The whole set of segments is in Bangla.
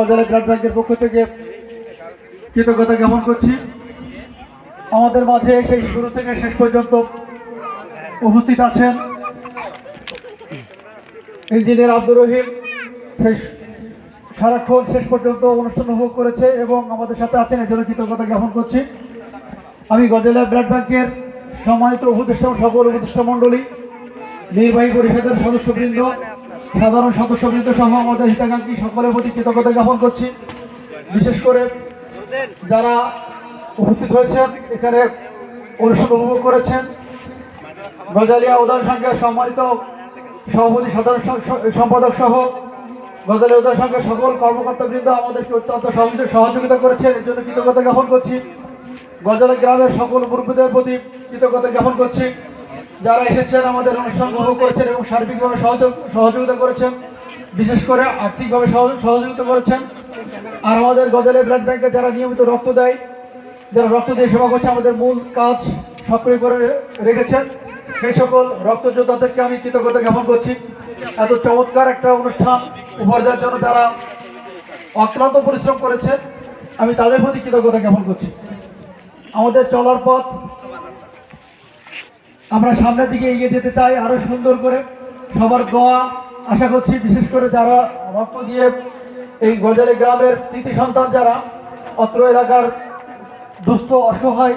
বাজারে ব্লাড ব্যাংকের পক্ষ থেকে কৃতজ্ঞতা জ্ঞাপন করছি। আমাদের মাঝে সেই শুরু থেকে শেষ পর্যন্ত উপস্থিত আছেন ইঞ্জিনিয়ার আব্দুর রহিম। শেষ সারাক্ষণ শেষ পর্যন্ত অনুষ্ঠান উপভোগ করেছে এবং আমাদের সাথে আছেন, এর জন্য কৃতজ্ঞতা জ্ঞাপন করছি। আমি গজেলা ব্লাড ব্যাংকের সম্মানিত উপদেষ্টা সকল উপদেষ্টা মণ্ডলী, নির্বাহী পরিষদের সদস্যবৃন্দ সাধারণ সদস্যবৃন্দ সহ আমাদের হিতাকাঙ্ক্ষী সকলের প্রতি কৃতজ্ঞতা জ্ঞাপন করছি। বিশেষ করে যারা উপস্থিত হয়েছেন, এখানে অনুষ্ঠান উপভোগ করেছেন, গজালিয়া উদয় সংঘের সম্মানিত সভাপতি, সাধারণ সম্পাদক সহ গজালিয়া উদয় সংঘের সকল কর্মকর্তাবৃন্দ আমাদেরকে অত্যন্ত সহযোগিতা সহযোগিতা করেছেন, এর জন্য কৃতজ্ঞতা জ্ঞাপন করছি। গজালা গ্রামের সকল মুরব্বীদের প্রতি কৃতজ্ঞতা জ্ঞাপন করছি। যারা এসেছেন, আমাদের অনুষ্ঠান গ্রহণ করেছেন এবং সার্বিকভাবে সহযোগ, সহযোগিতা করেছেন, বিশেষ করে আর্থিকভাবে সহ- সহযোগিতা করেছেন, আর আমাদের গজালে ব্লাড ব্যাংকে যারা নিয়মিত রক্ত দেয়, যারা রক্ত দিয়ে সেবা করছে, আমাদের মূল কাজ সক্রিয় করে রেখেছেন, সেই সকল রক্ত যোদ্ধাদেরকে আমি কৃতজ্ঞতা জ্ঞাপন করছি। এত চমৎকার একটা অনুষ্ঠান উপহার দেওয়ার জন্য যারা অক্লান্ত পরিশ্রম করেছে, আমি তাদের প্রতি কৃতজ্ঞতা জ্ঞাপন করছি। আমাদের চলার পথ আমরা সামনের দিকে এগিয়ে যেতে চাই আরও সুন্দর করে। সবার দোয়া। আশা করছি বিশেষ করে যারা রক্ত দিয়ে এই গজারে গ্রামের তৃতীয় সন্তান যারা, অত্র এলাকার দুস্থ, অসহায়,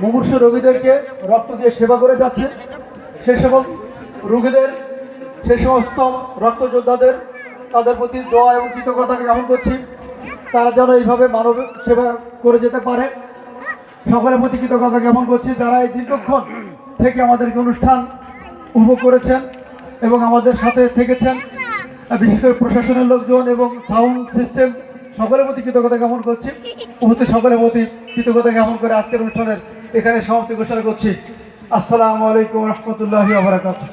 মুমূর্ষ রোগীদেরকে রক্ত দিয়ে সেবা করে যাচ্ছে। সেই সকল রোগীদের সেই সমস্ত রক্ত যোদ্ধাদের, তাদের প্রতি দোয়া এবং কৃতজ্ঞতা জ্ঞাপন করছি। তারা যেন এইভাবে মানব সেবা করে যেতে পারে। সকলের প্রতি কৃতজ্ঞতা জ্ঞাপন করছি। যারা এই দীর্ঘক্ষণ থেকে আমাদেরকে অনুষ্ঠান উপভোগ করেছেন এবং আমাদের সাথে থেকেছেন। বিশেষ করে প্রশাসনের লোকজন এবং সাউন্ড সিস্টেম, সকলের প্রতি কৃতজ্ঞতা জ্ঞাপন করছি। উপস্থিত সকলের প্রতি কৃতজ্ঞতা জ্ঞাপন করে আজকের অনুষ্ঠানের এখানে সমাপ্তি ঘোষণা করছি। আসসালামু আলাইকুম রহমতুল্লাহ আবরাকাতুহ